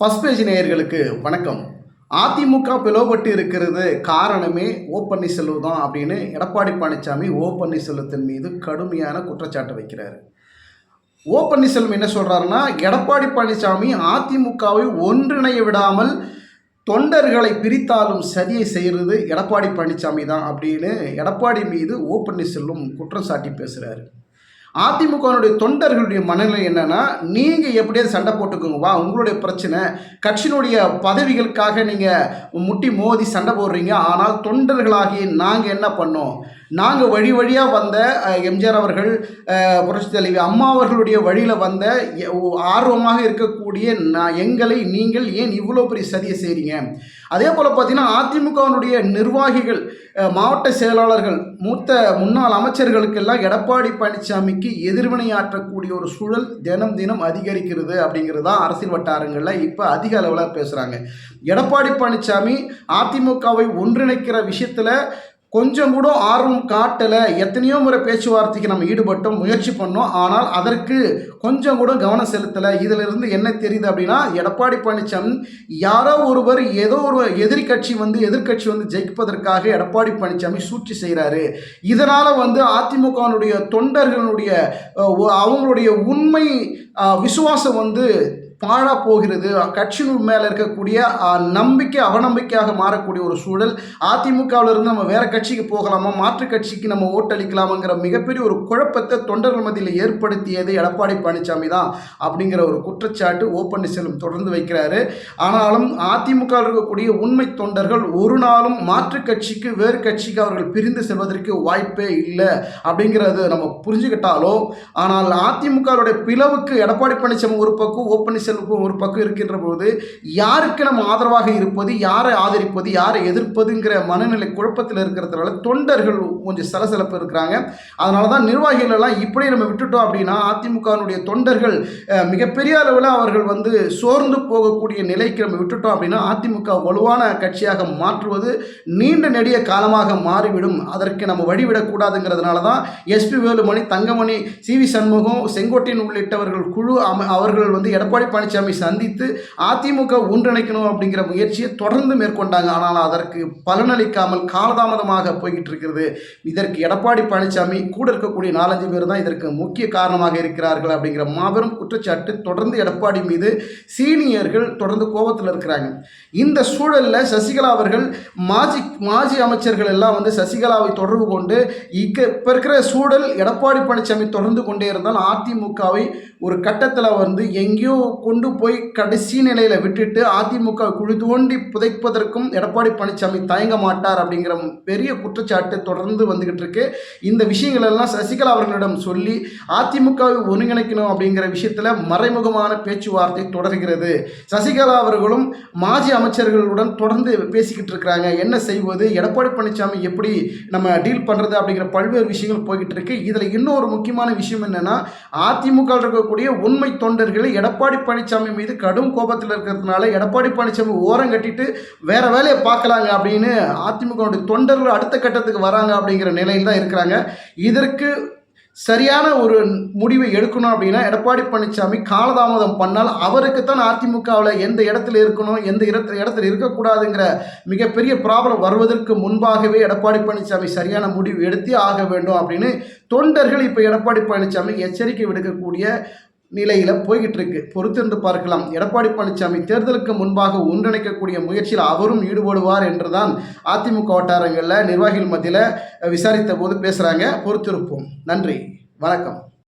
First page நேயர்களுக்கு வணக்கம். அதிமுக பிளவுபட்டு இருக்கிறது காரணமே ஓ பன்னீர்செல்வம் தான் அப்படின்னு எடப்பாடி பழனிசாமி ஓ பன்னீர்செல்வத்தின் மீது கடுமையான குற்றச்சாட்டு வைக்கிறாரு. ஓ பன்னீர்செல்வம் என்ன சொல்கிறாருன்னா எடப்பாடி பழனிசாமி அதிமுகவை ஒன்றிணைய விடாமல் தொண்டர்களை பிரித்தாலும் சரியை செய்கிறது எடப்பாடி பழனிசாமி தான் அப்படின்னு எடப்பாடி மீது ஓ பன்னீர்செல்வம் குற்றம் சாட்டி பேசுகிறாரு அதிமுகவினுடைய தொண்டர்களுடைய மனநிலை என்னன்னா நீங்கள் எப்படியாவது சண்டை போட்டுக்கோங்க. வா உங்களுடைய பிரச்சனை. கட்சியினுடைய பதவிகளுக்காக நீங்கள் முட்டி மோதி சண்டை போடுறீங்க. ஆனால் தொண்டர்களாகி நாங்கள் என்ன பண்ணோம்? நாங்கள் வழி வழியாக வந்த எம்ஜிஆர் அவர்கள் புரட்சி தலைவி அம்மா அவர்களுடைய வழியில் வந்த எ- ஆர்வமாக இருக்கக்கூடிய நான் எங்களை நீங்கள் ஏன் இவ்வளோ பெரிய சதியை செய்கிறீங்க அதே போல் பார்த்தீங்கன்னா அதிமுகவினுடைய நிர்வாகிகள் மாவட்ட செயலாளர்கள் மூத்த முன்னாள் அமைச்சர்களுக்கெல்லாம் எடப்பாடி பழனிசாமிக்கு எதிர்வினையாற்றக்கூடிய ஒரு சூழல் தினம் தினம் அதிகரிக்கிறது அப்படிங்கிறது தான் அரசியல் வட்டாரங்களில் இப்போ அதிக அளவில் பேசுகிறாங்க எடப்பாடி பழனிசாமி அதிமுகவை ஒன்றிணைக்கிற விஷயத்தில் கொஞ்சம் கூட ஆர்வம் காட்டலை. எத்தனையோ முறை பேச்சுவார்த்தைக்கு நம்ம ஈடுபட்டோம் முயற்சி பண்ணோம். ஆனால் அதற்கு கொஞ்சம் கூட கவனம் செலுத்தலை. இதிலிருந்து என்ன தெரியுது அப்படின்னா எடப்பாடி பழனிசாமி யாரோ ஒருவர் ஏதோ ஒரு எதிர்கட்சி வந்து எதிர்க்கட்சி வந்து ஜெயிப்பதற்காக எடப்பாடி பழனிசாமி சூழ்ச்சி செய்கிறாரு இதனால் வந்து அதிமுகவினுடைய தொண்டர்களுடைய அவங்களுடைய உண்மை விசுவாசம் வந்து பாழா போகிறது. கட்சியின் மேலே இருக்கக்கூடிய நம்பிக்கை அவநம்பிக்கையாக மாறக்கூடிய ஒரு சூழல். அதிமுகவில் இருந்து நம்ம வேற கட்சிக்கு போகலாமா? மாற்று கட்சிக்கு நம்ம ஓட்டளிக்கலாமாங்கிற மிகப்பெரிய ஒரு குழப்பத்தை தொண்டர்கள் மத்தியில் ஏற்படுத்தியது எடப்பாடி பழனிசாமி தான் அப்படிங்கிற ஒரு குற்றச்சாட்டு ஓ பன்னீர்செல்வம் தொடர்ந்து வைக்கிறாரு. ஆனாலும் அதிமுக இருக்கக்கூடிய உண்மை தொண்டர்கள் ஒரு நாளும் மாற்று கட்சிக்கு வேறு கட்சிக்கு அவர்கள் பிரிந்து செல்வதற்கு வாய்ப்பே இல்லை அப்படிங்கிறது நம்ம புரிஞ்சுக்கிட்டாலோ ஆனால் அதிமுகவுடைய பிளவுக்கு எடப்பாடி பழனிசாமி ஒரு பக்கம் ஓ பன்னீர்செல்வம் ஒரு பக்கம் இருக்கின்ற போது யாருக்கு நம்ம ஆதரவாக இருப்பது யாரை ஆதரிப்பது யாரை எதிர்ப்பதுங்கிற மனநிலை குழப்பத்தில் இருக்கிறதுனால தொண்டர்கள் கொஞ்சம் சலசலப்பு இருக்கிறாங்க. அதனால தான் நிர்வாகிகள் எல்லாம் இப்படியே நம்ம விட்டுட்டோம் அப்படின்னா அதிமுகவினுடைய தொண்டர்கள் மிகப்பெரிய அளவில் அவர்கள் வந்து சோர்ந்து போகக்கூடிய நிலைக்கு நம்ம விட்டுட்டோம் அப்படின்னா அதிமுக வலுவான கட்சியாக மாற்றுவது நீண்ட நெடிய காலமாக மாறிவிடும். அதற்கு நம்ம வழிவிடக்கூடாதுங்கிறதுனால தான் SP Velumani Thangamani C V Shanmugam Sengottaiyan உள்ளிட்டவர்கள் குழு அவர்கள் வந்து எடப்பாடி பழனிசாமி சந்தித்து அதிமுக ஒன்றிணைக்கணும் அப்படிங்கிற முயற்சியை தொடர்ந்து மேற்கொண்டாங்க. ஆனால் அதற்கு பலனளிக்காமல் காலதாமதமாக போய்கிட்டு இருக்கிறது. இதற்கு எடப்பாடி பழனிசாமி கூட இருக்கக்கூடிய நாலஞ்சு பேர் தான் இதற்கு முக்கிய காரணமாக இருக்கிறார்கள் அப்படிங்கிற மாபெரும் குற்றச்சாட்டு தொடர்ந்து எடப்பாடி மீது சீனியர்கள் தொடர்ந்து கோபத்தில் இருக்கிறாங்க. இந்த சூழலில் சசிகலா அவர்கள் மாஜி மாஜி அமைச்சர்கள் எல்லாம் வந்து சசிகலாவை தொடர்பு கொண்டு இக்க இப்போ இருக்கிற சூழல் எடப்பாடி பழனிசாமி தொடர்ந்து கொண்டே இருந்தால் அதிமுகவை ஒரு கட்டத்தில் வந்து எங்கேயோ கொண்டு போய் கடைசி நிலையில் விட்டுட்டு அதிமுக குழி தோண்டி புதைப்பதற்கும் எடப்பாடி பழனிசாமி தயங்க மாட்டார் அப்படிங்கிற பெரிய குற்றச்சாட்டு தொடர்ந்து வந்துகிட்டு இருக்கு. இந்த விஷயங்கள் எல்லாம் சசிகலா அவர்களிடம் சொல்லி அதிமுகவை ஒருங்கிணைக்கணும் அப்படிங்கிற விஷயத்தில் மறைமுகமான பேச்சுவார்த்தை தொடர்கிறது. சசிகலா அவர்களும் மாஜி அமைச்சர்களுடன் தொடர்ந்து பேசிக்கிட்டு இருக்கிறாங்க. என்ன செய்வது? எடப்பாடி பழனிசாமி எப்படி நம்ம டீல் பண்ணுறது அப்படிங்கிற பல்வேறு விஷயங்கள் போய்கிட்டு இருக்கு. இதில் இன்னொரு முக்கியமான விஷயம் என்னென்னா அதிமுக இருக்கக்கூடிய உண்மை தொண்டர்களை எடப்பாடி பழனிசாமி மீது கடும் கோபத்தில் இருக்கிறதுனால எடப்பாடி பழனிசாமி ஓரம் கட்டிட்டு வேற வேலையை பார்க்கலாங்க அப்படின்னு அதிமுக தொண்டர்கள் அடுத்த கட்டத்துக்கு வராங்க அப்படிங்கிற நிலையில் தான் இருக்கிறாங்க. இதற்கு சரியான ஒரு முடிவை எடுக்கணும் அப்படின்னா எடப்பாடி பழனிசாமி காலதாமதம் பண்ணால் அவருக்கு தான் அதிமுகவில் எந்த இடத்துல இருக்கணும் எந்த இடத்துல இடத்துல இருக்கக்கூடாதுங்கிற மிகப்பெரிய ப்ராப்ளம் வருவதற்கு முன்பாகவே எடப்பாடி பழனிசாமி சரியான முடிவு எடுத்தே ஆக வேண்டும் அப்படின்னு தொண்டர்கள் இப்போ எடப்பாடி பழனிசாமி எச்சரிக்கை விடுக்கக்கூடிய நிலையில் போய்கிட்டு இருக்கு பொறுத்திருந்து பார்க்கலாம். எடப்பாடி பழனிசாமி தேர்தலுக்கு முன்பாக ஒன்றிணைக்கக்கூடிய முயற்சியில் அவரும் ஈடுபடுவார் என்றுதான் அதிமுக வட்டாரங்களில் நிர்வாகிகள் மத்தியில் விசாரித்த போது பேசுகிறாங்க பொறுத்திருப்போம். நன்றி. வணக்கம்.